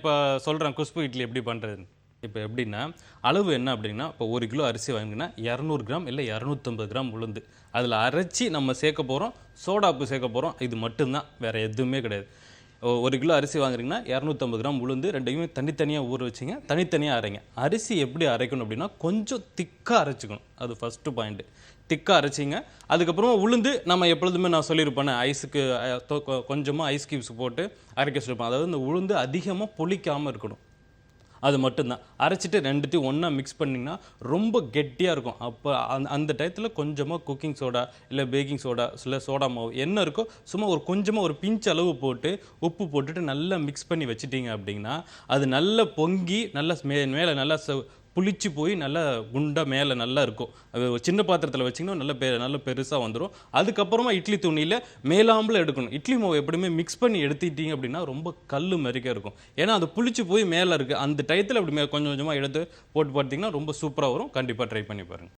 இப்போ சொல்கிறேன் குஷ்பு இட்லி எப்படி பண்ணுறதுன்னு இப்போ எப்படின்னா அளவு என்ன அப்படின்னா இப்போ ஒரு கிலோ அரிசி வாங்கினா இரநூறு கிராம் இல்லை இரநூத்தம்பது கிராம் உளுந்து. அதில் அரைச்சி நம்ம சேர்க்க போகிறோம் சோடாப்பு சேர்க்க போகிறோம் இது மட்டும்தான் வேறு எதுவுமே கிடையாது. ஒரு கிலோ அரிசி வாங்குறீங்கன்னா இரநூத்தம்பது கிராம் உளுந்து ரெண்டையுமே தனித்தனியாக ஊற வச்சிங்க தனித்தனியாக அரைங்க. அரிசி எப்படி அரைக்கணும் அப்படின்னா கொஞ்சம் திக்காக அரைச்சிக்கணும். அது ஃபஸ்ட்டு பாயிண்ட்டு திக்காக அரைச்சிங்க. அதுக்கப்புறமா உளுந்து நம்ம எப்பொழுதுமே நான் சொல்லியிருப்பேனே ஐஸுக்கு கொஞ்சமாக ஐஸ் கியூப்ஸ் போட்டு அரைக்க சொல்லியிருப்பேன். அதாவது இந்த உளுந்து அதிகமாக புளிக்காமல் இருக்கணும். அது மட்டும்தான். அரைச்சிட்டு ரெண்டுத்தையும் ஒன்றா மிக்ஸ் பண்ணிங்கன்னா ரொம்ப கெட்டியாக இருக்கும். அப்போ அந்த அந்த டயத்தில் கொஞ்சமாக குக்கிங் சோடா இல்லை பேக்கிங் சோடா இல்லை சோடா மாவு என்ன இருக்கோ சும்மா ஒரு கொஞ்சமாக ஒரு பிஞ்ச் அளவு போட்டு உப்பு போட்டுட்டு நல்லா மிக்ஸ் பண்ணி வச்சுட்டிங்க அப்படின்னா அது நல்லா பொங்கி நல்லா மே மேலே நல்லா ச- புளிச்சு போய் நல்லா குண்டா மேலே நல்லா இருக்கும். அது ஒரு சின்ன பாத்திரத்தில் வச்சிங்கன்னா நல்ல பெ நல்ல பெருசாக வந்துடும் அதுக்கப்புறமா இட்லி துணியில் மேலாம்பில் எடுக்கணும். இட்லி மாவு எப்படியுமே மிக்ஸ் பண்ணி எடுத்துக்கிட்டீங்க அப்படின்னா ரொம்ப கல் மாதிரிக்கா இருக்கும். ஏன்னா அது புளிச்சு போய் மேலே இருக்குது அந்த டயத்தில் அப்படி மே கொஞ்சம் கொஞ்சமாக எடுத்து போட்டு பார்த்தீங்கன்னா ரொம்ப சூப்பராக வரும். கண்டிப்பாக ட்ரை பண்ணி பாருங்கள்